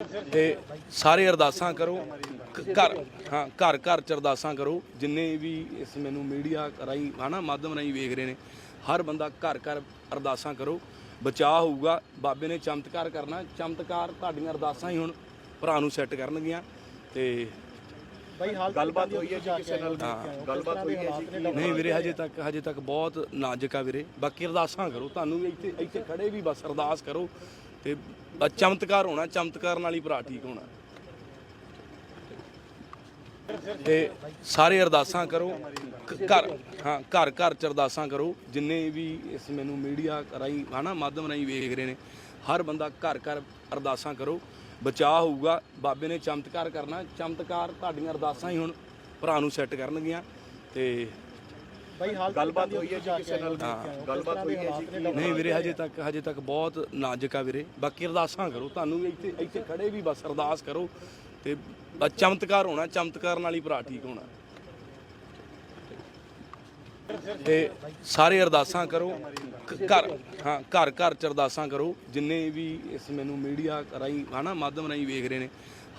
ਤੇ ਸਾਰੇ ਅਰਦਾਸਾਂ ਕਰੋ ਘਰ ਹਾਂ ਘਰ ਘਰ ਚ ਅਰਦਾਸਾਂ ਕਰੋ ਜਿੰਨੇ ਵੀ ਇਸ ਮੈਨੂੰ ਮੀਡੀਆ ਰਾਹੀਂ ਹਨਾ ਮਾਧਿਅਮ ਰਾਹੀਂ ਵੇਖ ਰਹੇ ਨੇ ਹਰ ਬੰਦਾ ਘਰ ਘਰ ਅਰਦਾਸਾਂ ਕਰੋ ਬਚਾਅ ਹੋਊਗਾ ਬਾਬੇ ਨੇ ਚਮਤਕਾਰ ਕਰਨਾ ਚਮਤਕਾਰ ਤੁਹਾਡੀਆਂ ਅਰਦਾਸਾਂ ਹੀ ਹੁਣ ਭਰਾ ਨੂੰ ਸੈੱਟ ਕਰਨਗੀਆਂ ਤੇ ਬਾਈ ਹਾਲ ਗੱਲਬਾਤ ਹੋਈ ਹੈ ਜੀ ਕਿਸੇ ਨਾਲ ਹਾਂ। ਗੱਲਬਾਤ ਹੋਈ ਹੈ ਜੀ ਨਹੀਂ ਵੀਰੇ ਹਜੇ ਤੱਕ ਹਜੇ ਤੱਕ ਬਹੁਤ ਨਾਜ਼ੁਕ ਆ ਵੀਰੇ ਬਾਕੀ ਅਰਦਾਸਾਂ ਕਰੋ ਤੁਹਾਨੂੰ ਵੀ ਇੱਥੇ ਇੱਥੇ ਖੜੇ ਵੀ ਬਸ ਅਰਦਾਸ ਕਰੋ ਤੇ ਬਸ ਚਮਤਕਾਰ ਹੋਣਾ ਚਮਤਕਾਰ ਨਾਲ ਹੀ ਭਰਾ ਠੀਕ ਹੋਣਾ। ਤੇ ਸਾਰੇ ਅਰਦਾਸਾਂ ਕਰੋ ਘ- ਘਰ, ਹਾਂ, ਘਰ ਘਰ ਚ ਅਰਦਾਸਾਂ ਕਰੋ। ਜਿੰਨੇ ਵੀ ਇਸ ਮੈਨੂੰ ਮੀਡੀਆ ਰਾਹੀਂ, ਹਨਾ, ਮਾਧਿਅਮ ਰਾਹੀਂ ਵੇਖ ਰਹੇ ਨੇ, ਹਰ ਬੰਦਾ ਘਰ ਘਰ ਅਰਦਾਸਾਂ ਕਰੋ। ਬਚਾਅ ਹੋਊਗਾ। ਬਾਬੇ ਨੇ ਚਮਤਕਾਰ ਕਰਨਾ। ਚਮਤਕਾਰ ਤੁਹਾਡੀਆਂ ਅਰਦਾਸਾਂ ਹੀ ਹੁਣ ਭਰਾ ਨੂੰ ਸੈੱਟ ਕਰਨਗੀਆਂ। ਤੇ ਬਾਈ ਹਾਲ ਗੱਲਬਾਤ ਹੋਈ ਹੈ ਜੀ ਕਿਸੇ ਨਾਲ? ਹਾਂ। ਗੱਲਬਾਤ ਹੋਈ ਹੈ ਜੀ? ਨਹੀਂ ਵੀਰੇ ਹਜੇ ਤੱਕ ਹਜੇ ਤੱਕ ਬਹੁਤ ਨਾਜ਼ੁਕ ਆ ਵੀਰੇ। ਬਾਕੀ ਅਰਦਾਸਾਂ ਕਰੋ ਤੁਹਾਨੂੰ ਵੀ ਇੱਥੇ ਇੱਥੇ ਖੜੇ ਵੀ ਬਸ ਅਰਦਾਸ ਕਰੋ ਤੇ ਚਮਤਕਾਰ ਹੋਣਾ ਚਮਤਕਾਰ ਨਾਲ ਹੀ ਭਰਾ ਠੀਕ ਹੋਣਾ। ਤੇ ਸਾਰੇ ਅਰਦਾਸਾਂ ਕਰੋ ਘਰ ਹਾਂ ਘਰ ਘਰ ਚ ਅਰਦਾਸਾਂ ਕਰੋ। ਜਿੰਨੇ ਵੀ ਇਸ ਮੈਨੂੰ ਮੀਡੀਆ ਰਾਹੀਂ ਹਨਾ ਮਾਧਿਅਮ ਰਾਹੀਂ ਵੇਖ ਰਹੇ ਨੇ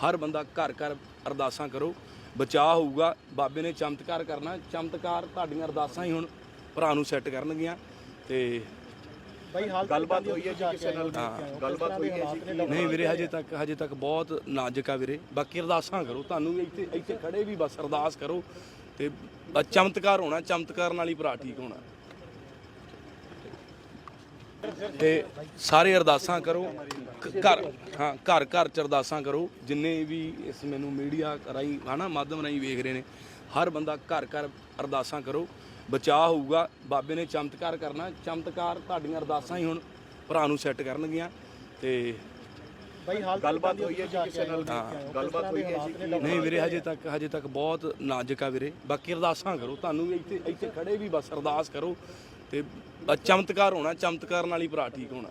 ਹਰ ਬੰਦਾ ਘਰ ਘਰ ਅਰਦਾਸਾਂ ਕਰੋ। ਬਚਾਅ ਹੋਊਗਾ। ਬਾਬੇ ਨੇ ਚਮਤਕਾਰ ਕਰਨਾ। ਚਮਤਕਾਰ ਤੁਹਾਡੀਆਂ ਅਰਦਾਸਾਂ ਹੀ ਹੁਣ ਭਰਾ ਨੂੰ ਸੈੱਟ ਕਰਨਗੀਆਂ। ਤੇ ਬਾਈ ਹਾਲ ਗੱਲਬਾਤ ਹੋਈ ਹੈ ਜੀ ਕਿਸੇ ਨਾਲ। ਗੱਲਬਾਤ ਹੋਈ ਹੈ ਜੀ? ਨਹੀਂ ਵੀਰੇ ਹਜੇ ਤੱਕ ਹਜੇ ਤੱਕ ਬਹੁਤ ਨਾਜ਼ੁਕ ਆ ਵੀਰੇ। ਬਾਕੀ ਅਰਦਾਸਾਂ ਕਰੋ ਤੁਹਾਨੂੰ ਵੀ ਇੱਥੇ ਇੱਥੇ ਖੜੇ ਵੀ ਬਸ ਅਰਦਾਸ ਕਰੋ। ਤੇ ਚਮਤਕਾਰ ਹੋਣਾ ਚਮਤਕਾਰ ਨਾਲ ਹੀ ਭਰਾ ਠੀਕ ਹੋਣਾ। ਤੇ ਸਾਰੇ ਅਰਦਾਸਾਂ ਕਰੋ ਘਰ ਹਾਂ ਘਰ ਘਰ ਚ ਅਰਦਾਸਾਂ ਕਰੋ ਜਿੰਨੇ ਵੀ ਇਸ ਮੈਨੂੰ ਮੀਡੀਆ ਰਾਹੀਂ ਹਨਾ ਮਾਧਿਅਮ ਰਾਹੀਂ ਵੇਖ ਰਹੇ ਨੇ ਹਰ ਬੰਦਾ ਘਰ ਘਰ ਅਰਦਾਸਾਂ ਕਰੋ ਬਚਾਅ ਹੋਊਗਾ ਬਾਬੇ ਨੇ ਚਮਤਕਾਰ ਕਰਨਾ ਚਮਤਕਾਰ ਤੁਹਾਡੀਆਂ ਅਰਦਾਸਾਂ ਹੀ ਹੁਣ ਭਰਾ ਨੂੰ ਸੈੱਟ ਕਰਨਗੀਆਂ ਤੇ ਬਾਈ ਹਾਲ ਗੱਲਬਾਤ ਹੋਈ ਹੈ ਜੀ ਕਿਸੇ ਨਾਲ। ਗੱਲਬਾਤ ਹੋਈ ਹੈ ਜੀ? ਨਹੀਂ ਵੀਰੇ ਹਜੇ ਤੱਕ ਹਜੇ ਤੱਕ ਬਹੁਤ ਨਾਜ਼ੁਕ ਆ ਵੀਰੇ। ਬਾਕੀ ਅਰਦਾਸਾਂ ਕਰੋ ਤੁਹਾਨੂੰ ਵੀ ਇੱਥੇ ਇੱਥੇ ਖੜੇ ਵੀ ਬਸ ਅਰਦਾਸ ਕਰੋ ਤੇ ਚਮਤਕਾਰ ਹੋਣਾ ਚਮਤਕਾਰ ਨਾਲ ਹੀ ਭਰਾ ਠੀਕ ਹੋਣਾ।